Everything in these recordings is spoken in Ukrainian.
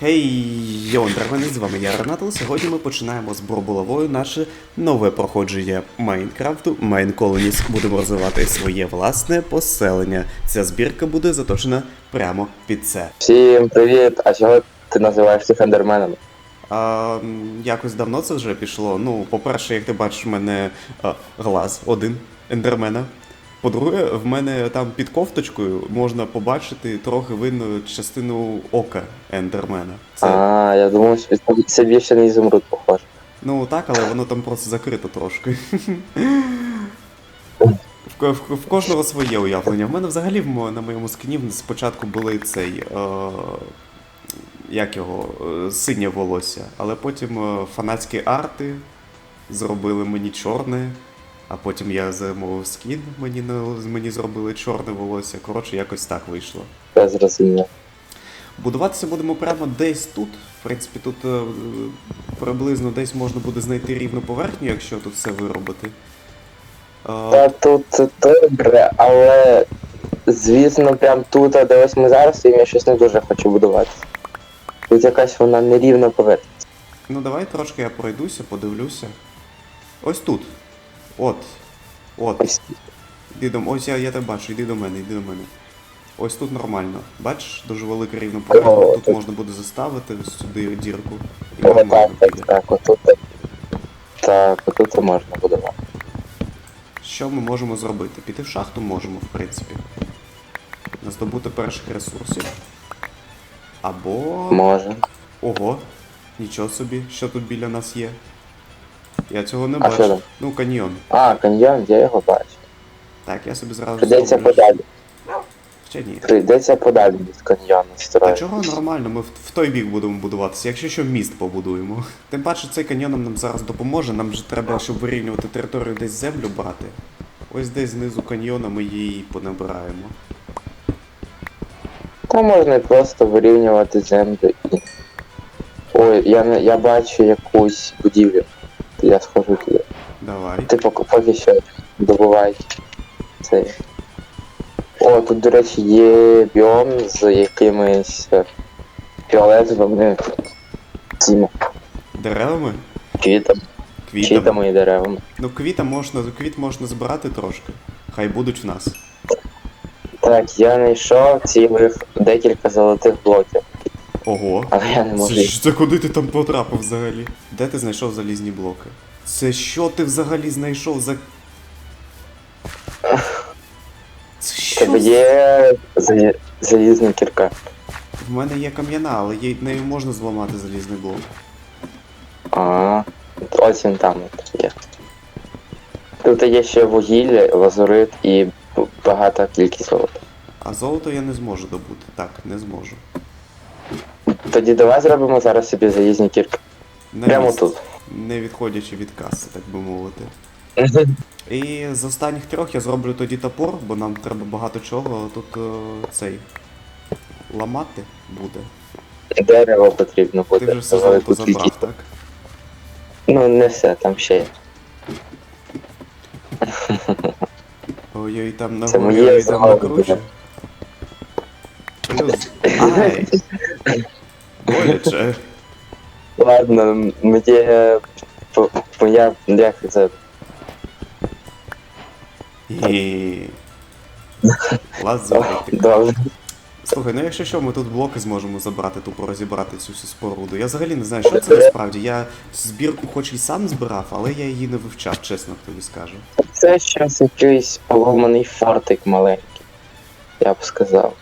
Гей, йон, драгони, з вами я Ренатл. Сьогодні ми починаємо з Бурбуловою наше нове проходження Майнкрафту Mine Colonies. Будемо розвивати своє власне поселення. Ця збірка буде заточена прямо під це. Всім привіт! А чого ти називаєш всіх ендерменами? А, якось давно це вже пішло. Ну, по-перше, як ти бачиш, в мене а, глаз один ендермена. По-друге, в мене там під кофточкою можна побачити трохи видно частину ока ендермена. Це А, я думав, що це- більше на ізумруд похоже. Ну так, але воно там просто закрито трошки. В, в, в кожного своє уявлення. В мене взагалі на моєму скіні спочатку були цей. Е, як його, е, синє волосся, але потім е, фанатські арти зробили мені чорне, а потім я замовив скін, мені, на- мені зробили чорне волосся. Коротше, якось так вийшло. Я зрозумів. Будуватися будемо прямо десь тут. В принципі, тут е, приблизно десь можна буде знайти рівну поверхню, якщо тут все виробити. Та тут добре, але звісно, прям тут, а де ось ми зараз, стоїмо, я щось не дуже хочу будувати. Тут якась вона нерівна поверхня. ну давай трошки я пройдуся, подивлюся. Ось тут. От. От. Іди до ось я, я тебе бачу, іди до мене, іди до мене. Ось тут нормально. Бачиш, дуже велика рівна поверхня. Тут можна буде заставити сюди дірку. І О, так, так, піде. так, отут. Так, отут можна будувати. Що ми можемо зробити? Піти в шахту можемо, в принципі. Здобути перших ресурсів. Або. Може. Ого. Нічого собі, що тут біля нас є. Я цього не А бачу. там? Ну, каньйон. А, каньйон, я його бачу. Так, я собі зразу. Прийдеться подалі. Ще ні. Прийдеться подалі від каньйону Та чого нормально, ми в, в той бік будемо будуватися, якщо що міст побудуємо. Тим паче цей каньйон нам зараз допоможе, нам же треба, щоб вирівнювати територію, десь землю брати. Ось десь знизу каньйона ми її понабираємо. Та можна і просто вирівнювати землю і. Ой, я, я бачу якусь будівлю. Я схожу туди. Давай. Ти поки, що добувай цей. О, тут, до речі, є біом з якимись е, фіолетовими цими Деревами? квітами, Квітами. квітами і деревами. Ну, квіта можна, квіт можна збирати трошки. Хай будуть в нас. Так, я знайшов цілих декілька золотих блоків, Ого. але я не можу. Це, це куди ти там потрапив взагалі? Де ти знайшов залізні блоки? Це що ти взагалі знайшов за. Це що? Тебе є за- залізна кірка. В мене є кам'яна, але є, нею можна зламати залізний блок. А, ось він там от є. Тут є ще вугілля, лазурит і багата кількість золота. А золото я не зможу добути. Так, не зможу. Тоді давай зробимо зараз собі залізні кірки. На Прямо тут. Не відходячи від каси, так би мовити. І з останніх трьох я зроблю тоді топор, бо нам треба багато чого тут е, цей ламати буде. Дерево потрібно Ти вже все золото тут забрав, так? Ну не все, там ще є. Ой-ой, там на Це горі моє я йдемо золото накручу. Плюс. Ай! Боляче. Ладно, м- мені е, по- по- я як це. Гі. Добре. Слухай, ну якщо що, ми тут блоки зможемо забрати, тупо розібрати цю всю споруду. Я взагалі не знаю, що це насправді. Я збірку хоч і сам збирав, але я її не вивчав, чесно тобі скажу. Це щось якийсь поломаний фортик маленький. Я б сказав.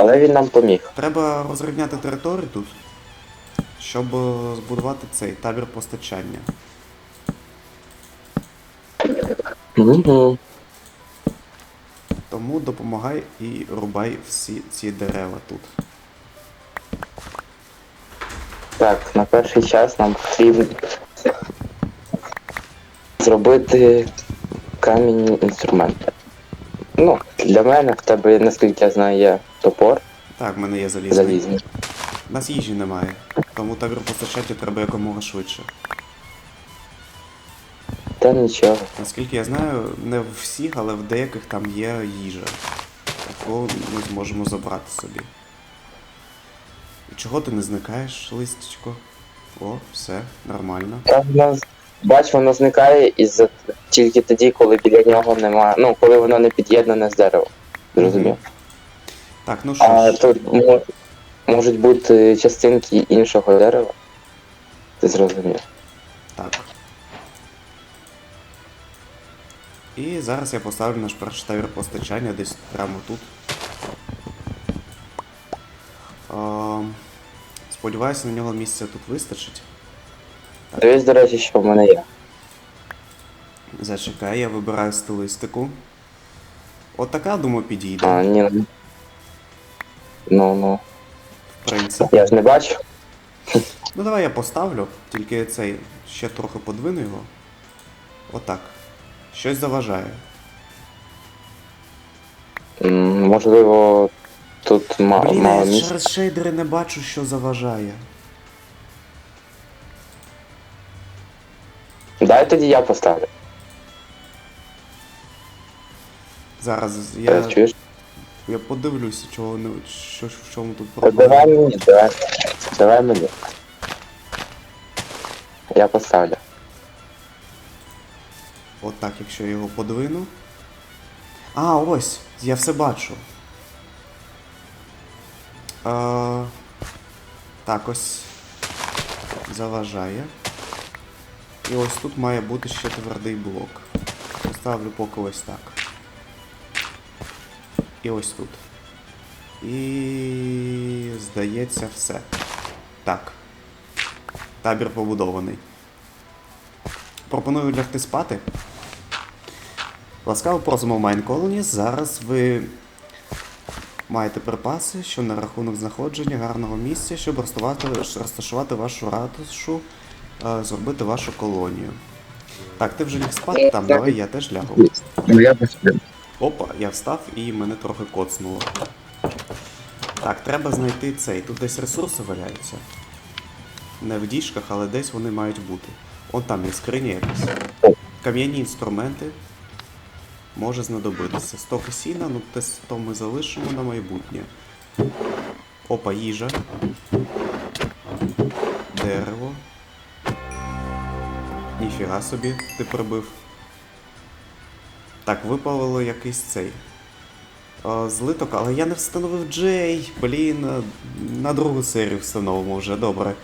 Але він нам поміг. Треба розрівняти територію тут, щоб е, збудувати цей табір постачання. Угу. Тому допомагай і рубай всі ці дерева тут. Так, на перший час нам потрібно зробити камінні інструменти. Ну, для мене в тебе, наскільки я знаю, є топор Так, в мене є залізний. залізний. У нас їжі немає, тому табір постачати треба якомога швидше. Та нічого. Наскільки я знаю, не в всіх, але в деяких там є їжа. Яку ми зможемо забрати собі. чого ти не зникаєш, листечко? О, все, нормально. Та воно, з- бач, воно зникає із тільки тоді, коли біля нього немає. Ну, коли воно не під'єднане з деревом. Зрозумів. Так, ну що А ж, тут мо- можуть бути частинки іншого дерева. Ти зрозумів. так. І зараз я поставлю наш перший тавір постачання десь прямо тут. Ем, сподіваюся, на нього місця тут вистачить. Дивись, до речі, що в мене є. Зачекай, я вибираю стилистику. От така, думаю, підійде. А, ні. Ну. Ну. В принципі. Я ж не бачу. Ну давай я поставлю, тільки цей ще трохи подвину його. Отак. Щось заважає. М, Можливо, тут ма- Блін, мало я місця. через шейдери не бачу, що заважає. Дай тоді я поставлю. Зараз Е, я, Чуєш? Я подивлюся, чого не що, в чому тут Та Давай мені, давай. Давай мені. Я поставлю. Отак, якщо я його подвину. А, ось, я все бачу. А, так, ось заважає. І ось тут має бути ще твердий блок. Поставлю поки ось так. І ось тут. І здається все. Так. Табір побудований. Пропоную лягти спати. Ласкаво просимо в Mine Colony. Зараз ви маєте припаси, що на рахунок знаходження гарного місця, щоб розташувати, вашу ратушу, е, зробити вашу колонію. Так, ти вже ліг спати там, давай я теж лягу. Ну я посплю. Опа, я встав і мене трохи коцнуло. Так, треба знайти цей. Тут десь ресурси валяються. Не в діжках, але десь вони мають бути. Он там є скриня якась. Кам'яні інструменти. Може знадобитися. Стоки сіна, ну те то ми залишимо на майбутнє. Опа, їжа. Дерево. Ніфіга собі, ти прибив. Так, випалило якийсь цей. Е, Злиток, але я не встановив Джей. Блін, на другу серію встановимо вже, добре.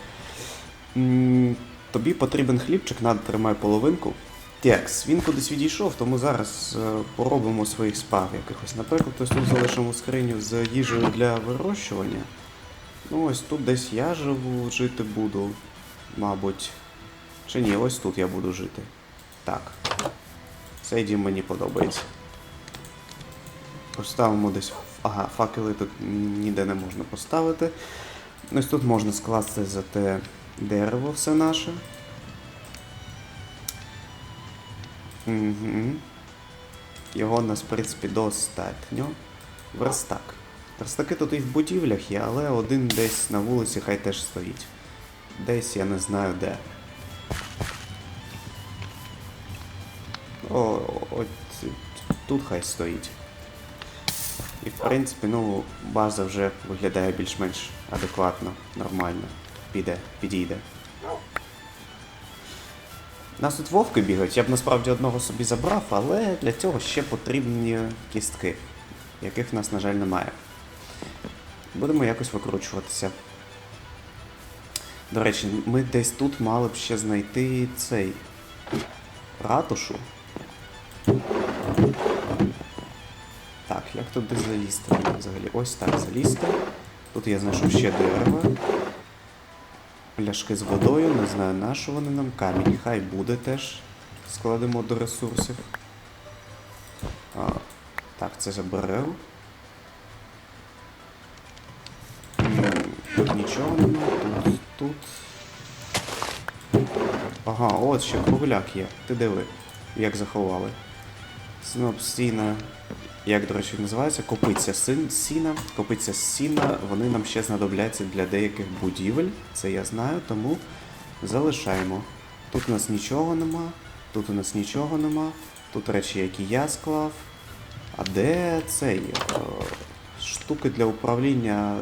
М, Тобі потрібен хлібчик, надо тримай половинку. Текс, він кудись відійшов, тому зараз е, поробимо своїх справ якихось. Наприклад, ось тут залишимо скриню з їжею для вирощування. Ну, ось тут десь я живу, жити буду, мабуть. Чи ні, ось тут я буду жити. Так. Цей дім мені подобається. Поставимо десь. Ага, факели тут ніде не можна поставити. Ось тут можна скласти за те дерево все наше. Угу. Його у нас, в принципі, достатньо. Верстак. Верстаки тут і в будівлях є, але один десь на вулиці хай теж стоїть. Десь я не знаю де. О, от тут хай стоїть. І в принципі, ну, база вже виглядає більш-менш адекватно, нормально. Піде, підійде. Нас тут вовки бігають, я б насправді одного собі забрав, але для цього ще потрібні кістки, яких в нас, на жаль, немає. Будемо якось викручуватися. До речі, ми десь тут мали б ще знайти цей ратушу. Як тут десь залізти взагалі? Ось так залізти. Тут я знайшов ще дерева. Пляшки з водою, не знаю на що вони нам. Камінь хай буде теж. Складемо до ресурсів. А, так, це заберемо. Тут нічого немає, тут, тут. Ага, от ще кругляк є. Ти диви, як заховали. Синоп сіна, як, до речі, називається, копиця сіна. Копиця сіна, вони нам ще знадобляться для деяких будівель, це я знаю, тому залишаємо. Тут у нас нічого нема, тут у нас нічого нема, тут речі, які я склав. А де цей? е, штуки для управління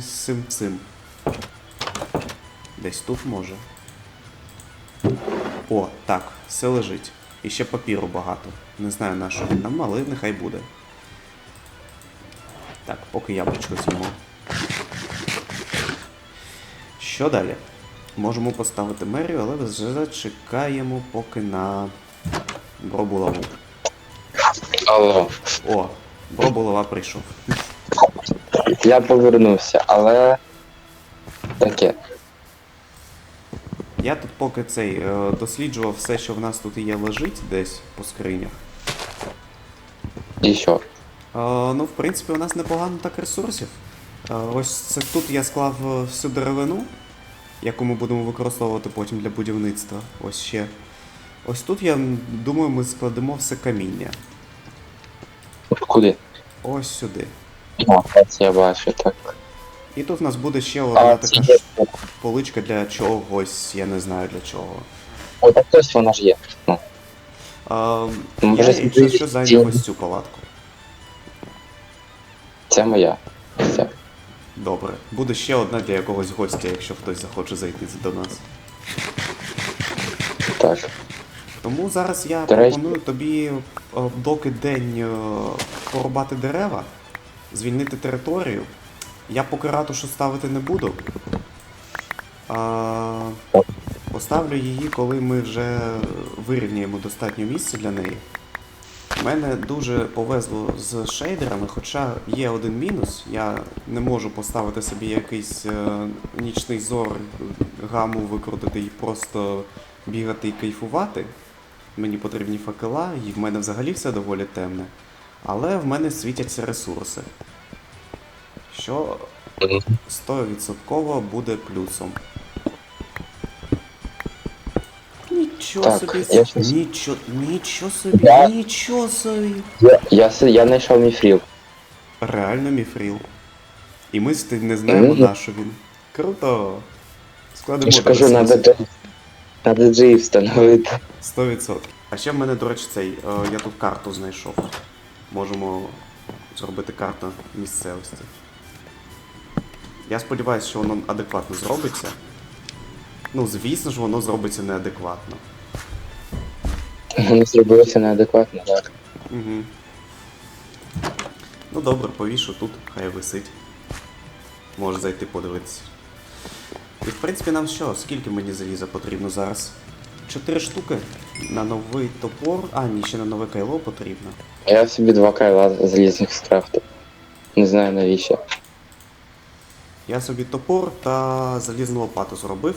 цим цим? Десь тут може. О, так, все лежить. І ще папіру багато. Не знаю на що він нам, але нехай буде. Так, поки яблучко з'їмо. Що далі? Можемо поставити мерію, але вже зачекаємо поки на бробулаву. Алло. О, бробулава прийшов. Я повернувся, але. Таке. Я тут поки цей е, досліджував все, що в нас тут є лежить десь по скринях. І що? Е, ну, в принципі, у нас непогано так ресурсів. Е, ось це тут я склав всю деревину, яку ми будемо використовувати потім для будівництва. Ось ще. Ось тут я думаю, ми складемо все каміння. Куди? Ось сюди. О, ось я бачу, так. І тут у нас буде ще одна А, така ж поличка для чогось, я не знаю для чого. О, так ось вона ж є. Ну, А, я, якщо що, зайняв стіл. ось цю палатку. це моя. Все. Добре. Буде ще одна для якогось гостя, якщо хтось захоче зайти до нас. Так. Тому зараз я До речі- пропоную тобі, е, доки день е, порубати дерева, звільнити територію. Я поки ратушу ставити не буду. А, поставлю її, коли ми вже вирівняємо достатньо місця для неї. Мене дуже повезло з шейдерами, хоча є один мінус. Я не можу поставити собі якийсь е, нічний зор, гаму викрутити і просто бігати і кайфувати. Мені потрібні факела, і в мене взагалі все доволі темне. Але в мене світяться ресурси. Що 100% буде плюсом. Нічого Так, собі, я щас- нічого, нічого собі, Я- нічого собі. Я, я, я знайшов міфріл. Реально міфріл. І ми з тим не знаємо, Мгм. на що він. Круто. Складемо Я ж кажу, надо, надо G встановити. 100%. А ще в мене, до речі, цей, е, я тут карту знайшов. Можемо зробити карту місцевості. Я сподіваюся, що воно адекватно зробиться. Ну, звісно ж, воно зробиться неадекватно. Воно зробилося неадекватно, так. Угу. Ну добре, повішу тут, хай висить. Може зайти подивитися. І в принципі нам що? Скільки мені заліза потрібно зараз? Чотири штуки на новий топор. А, ні, ще на нове кайло потрібно. Я собі два кайла залізних скрафтив. Не знаю навіщо. Я собі топор та залізну лопату зробив,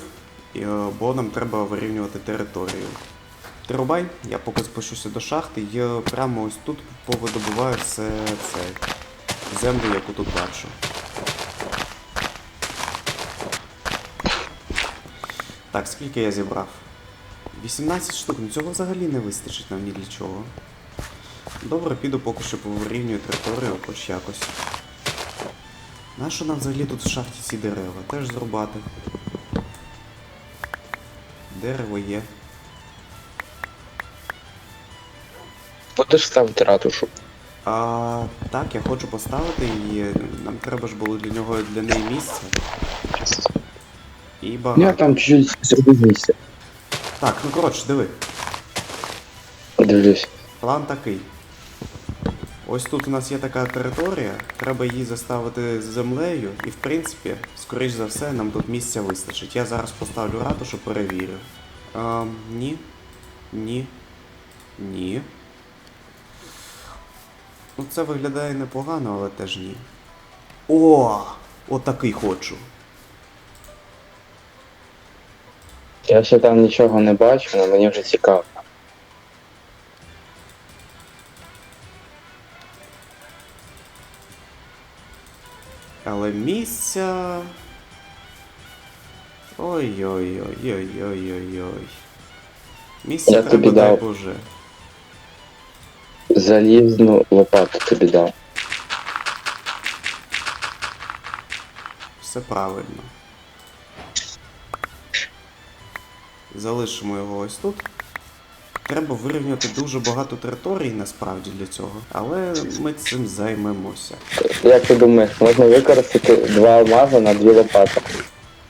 е, бо нам треба вирівнювати територію. Ти рубай, я поки спущуся до шахти і прямо ось тут повидобуваю все це землю, яку тут бачу. Так, скільки я зібрав? 18 штук, ну цього взагалі не вистачить нам ні для чого. Добре, піду поки що повирівнюю територію хоч якось. Нащо нам взагалі тут в шахті ці дерева? Теж зрубати. Дерево є. Будеш ставити ратушу. А так, я хочу поставити її. Нам треба ж було для нього для неї місце. І Ну, я там чуть-чуть зробив місце. Так, ну коротше, диви. Дивлюсь. План такий. Ось тут у нас є така територія, треба її заставити з землею, і в принципі, скоріш за все, нам тут місця вистачить. Я зараз поставлю ратушу, перевірю. А, ні. Ні. Ні. Ну це виглядає непогано, але теж ні. О! Отакий хочу. Я ще там нічого не бачу, але мені вже цікаво. Але місця. Ой-ой-ой-ой-ой-ой-ой. Місця Я треба, тобі дай дав. Боже. Залізну лопату тобі дав. Все правильно. Залишимо його ось тут. Треба вирівняти дуже багато територій насправді для цього, але ми цим займемося. Як ти думаєш, можна використати два алмази на дві лопати?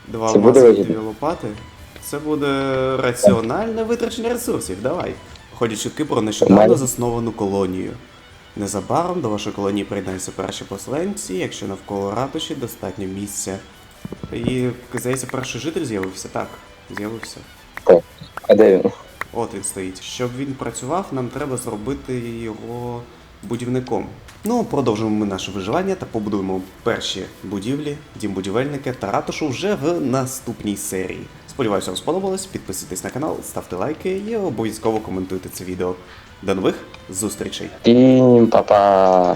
Два Це алмази вигідно? дві лопати. Це буде раціональне витрачення ресурсів. Давай. Ходять чутки про нещодавно засновану колонію. Незабаром до вашої колонії приєднаються перші поселенці, якщо навколо ратуші достатньо місця. І, здається, перший житель з'явився, так, з'явився. А де він? От він стоїть. Щоб він працював, нам треба зробити його будівником. Ну, продовжимо ми наше виживання та побудуємо перші будівлі, дім будівельника та ратушу вже в наступній серії. Сподіваюся, вам сподобалось. Підписуйтесь на канал, ставте лайки і обов'язково коментуйте це відео. До нових зустрічей! Па-па!